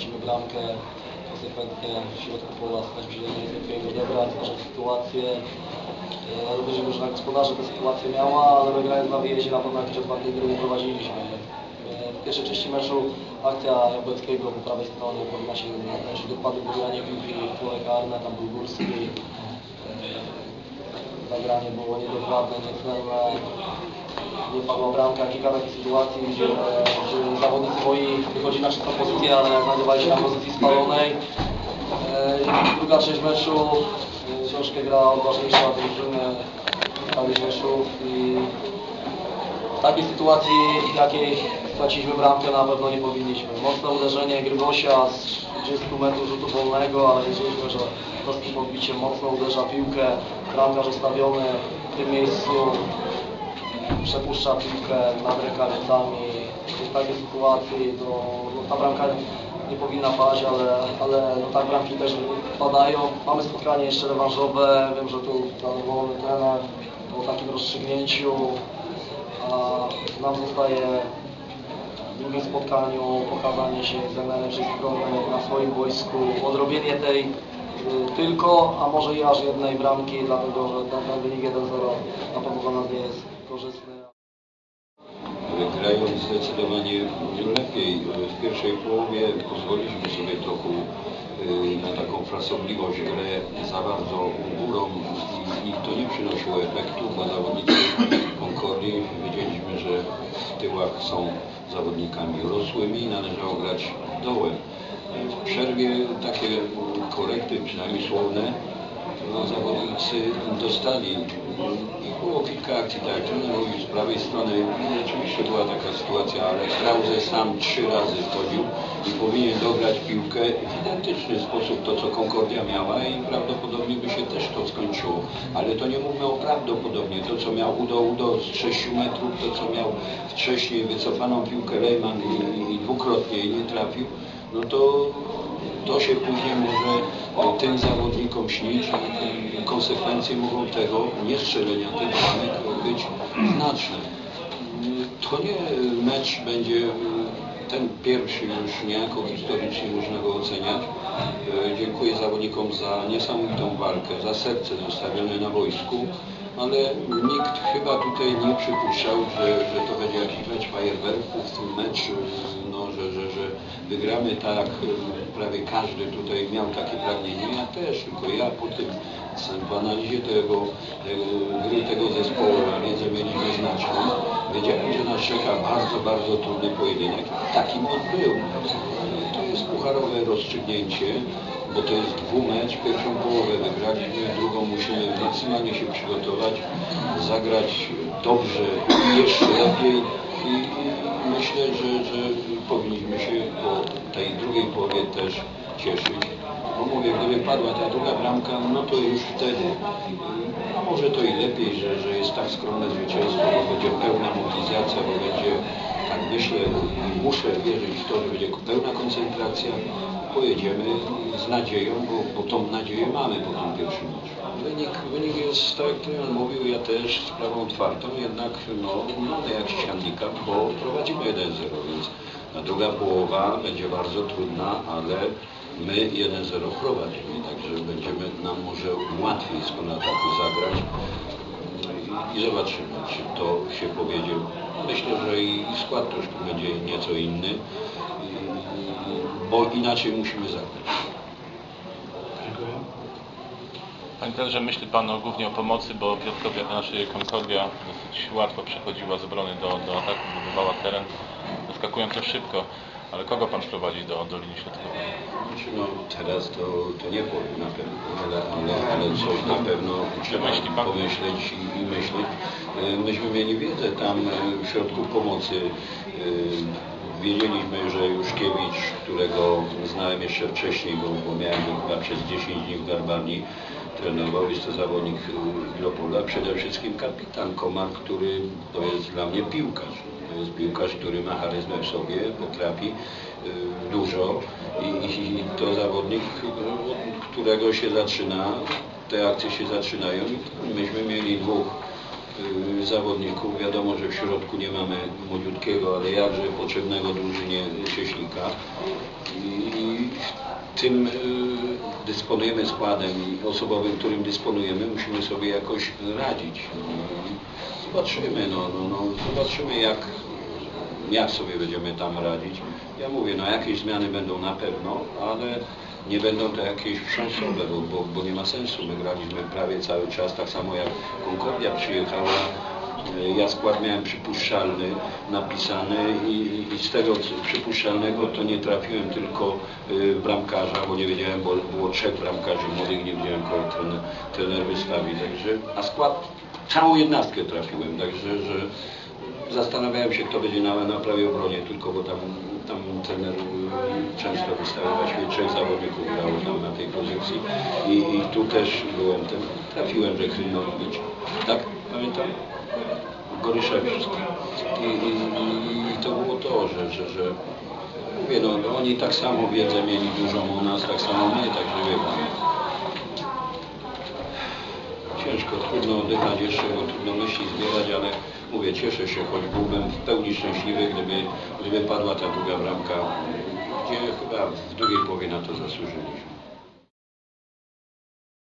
tracimy bramkę, konsekwentnie w środku pola nie trafiłem odebrać, stwarzać sytuację. E, Również drużyna gospodarza tę sytuację miała, ale my grając na wyjeździe na pewno jakieś otwartej gry nie prowadziliśmy. E, W pierwszej części meczu akcja Jabłeckiego po prawej stronie powinna się należeć do wpadu pobieranie piłki, pole karne, tam był Górski. E, Zagranie było niedokładne, niecelne. Nie padła bramka, kilka takich sytuacji, gdzie, gdzie zawodnicy moi wychodzi na czystą pozycję, ale znajdowali się na pozycji spalonej. E, Druga część meczu, e, ciężka gra, odważniejsza drużyny, prawie Rzeszów i w takiej sytuacji, jakiej straciliśmy bramkę, na pewno nie powinniśmy. Mocne uderzenie Grybosia z 30 metrów rzutu wolnego, ale wiedzieliśmy, że prostym podbiciem mocno uderza piłkę, bramkarz ustawiony w tym miejscu, przepuszcza piłkę nad rękawicami. W takiej sytuacji to no, ta bramka nie powinna paść, ale, ale no, tak bramki też padają. Mamy spotkanie jeszcze rewanżowe, wiem, że tu zadowolony trener po takim rozstrzygnięciu, a nam zostaje w drugim spotkaniu pokazanie się z najlepszej strony na swoim boisku, odrobienie tej y, tylko, a może i aż jednej bramki, dlatego że ten wynik 1-0 na pewno dla nas nie jest korzystny. grając zdecydowanie lepiej. W pierwszej połowie pozwoliliśmy sobie trochę y, na taką frasobliwość, grę za bardzo górą i, i to nie przynosiło efektu, bo zawodnicy Concordii wiedzieliśmy, że w tyłach są zawodnikami rosłymi i należało grać dołem. W przerwie takie korekty, przynajmniej słowne, no, zawodnicy dostali i było kilka akcji, tak jak trener mówił, z prawej strony rzeczywiście była taka sytuacja, ale Krause sam trzy razy wchodził i powinien dograć piłkę w identyczny sposób to, co Concordia miała i prawdopodobnie by się też to skończyło. Ale to nie mówmy o prawdopodobnie, to co miał Udo Udo z 6 metrów, to co miał wcześniej wycofaną piłkę Lejman i, i dwukrotnie jej nie trafił, no to to się później może tym zawodnikom śnić i, konsekwencje mogą tego niestrzelenia tych bramek być znaczne. To nie mecz będzie ten pierwszy już niejako historycznie można go oceniać. Dziękuję zawodnikom za niesamowitą walkę, za serce zostawione na wojsku, ale nikt chyba tutaj nie przypuszczał, że, że to będzie jakiś mecz fajerwerków, mecz, wygramy tak, e, prawie każdy tutaj miał takie pragnienie, ja też, tylko ja po tym, w analizie tego, tego gry tego zespołu, a wiedzę mieliśmy znaczną, wiedziałem, że nas czeka bardzo, bardzo trudny pojedynek. Takim on był. To jest pucharowe rozstrzygnięcie, bo to jest dwumecz. Pierwszą połowę wygraliśmy, drugą musimy maksymalnie się przygotować, zagrać dobrze, jeszcze lepiej i, myślę, że, że powinniśmy się po tej drugiej połowie też cieszyć. Bo mówię, gdyby padła ta druga bramka, no to już wtedy, a może to i lepiej, że, że jest tak skromne zwycięstwo, bo będzie pełna mobilizacja, bo będzie, tak myślę i muszę wierzyć w to, że będzie pełna koncentracja, pojedziemy z nadzieją, bo, bo tą nadzieję mamy po tym pierwszym meczu. Wynik, wynik jest, tak jak trener mówił, ja też sprawą otwartą, jednak no, mamy jakiś handicap, bo prowadzimy 1-0, więc druga połowa będzie bardzo trudna, ale my 1-0 prowadzimy, także będziemy nam może łatwiej z kontrataku zagrać i, zobaczymy, czy to się powiedzie. Myślę, że i i skład troszkę będzie nieco inny, i- bo inaczej musimy zagrać. Panie trenerze, myśli Pan głównie o pomocy, bo Piotrkowie, znaczy Concordia dosyć łatwo przechodziła z obrony do, do ataku, budowała teren, zaskakująco szybko. Ale kogo Pan prowadzi do, do linii środkowej? No, teraz to, to nie powiem na pewno, ale, ale, ale coś na pewno trzeba Myśli pan? pomyśleć i, i myśleć. E, Myśmy mieli wiedzę tam e, w środku pomocy. E, Wiedzieliśmy, że Juszkiewicz, którego znałem jeszcze wcześniej, bo, bo miałem go chyba przez 10 dni w Garbanii, trenował, jest to zawodnik Leopolda, przede wszystkim kapitan Komar, który to jest dla mnie piłkarz. To jest piłkarz, który ma charyzmę w sobie, potrafi y, dużo i, i to zawodnik, od którego się zaczyna, te akcje się zaczynają myśmy mieli dwóch y, zawodników. Wiadomo, że w środku nie mamy młodziutkiego, ale jakże potrzebnego drużynie cieśnika. I tym y, dysponujemy składem i osobowym, którym dysponujemy, musimy sobie jakoś radzić. Zobaczymy, no, no, no, zobaczymy jak, jak sobie będziemy tam radzić. Ja mówię, no jakieś zmiany będą na pewno, ale nie będą to jakieś wstrząsowe, bo, bo, bo nie ma sensu. My graliśmy prawie cały czas, tak samo jak Concordia przyjechała. Ja skład miałem przypuszczalny, napisany i, i z tego przypuszczalnego to nie trafiłem tylko y, bramkarza, bo nie wiedziałem, bo było trzech bramkarzy młodych, nie wiedziałem kogo trener, trener wystawi. Także, a skład całą jednostkę trafiłem, także że zastanawiałem się, kto będzie na, na prawej obronie, tylko bo tam, tam trener często wystawiał właśnie trzech zawodników grało tam na tej pozycji i, i tu też byłem tym, trafiłem, że Krynowicz, tak? Pamiętam? Goryszewski. I, i, i, to było to, że, że, że mówię, no oni tak samo wiedzę mieli dużą u nas, tak samo my, także wie pan. Trudno oddychać jeszcze, bo trudno myśli zbierać, ale mówię, cieszę się, choć byłbym w pełni szczęśliwy, gdyby, gdyby padła ta druga bramka, gdzie chyba w drugiej połowie na to zasłużyliśmy.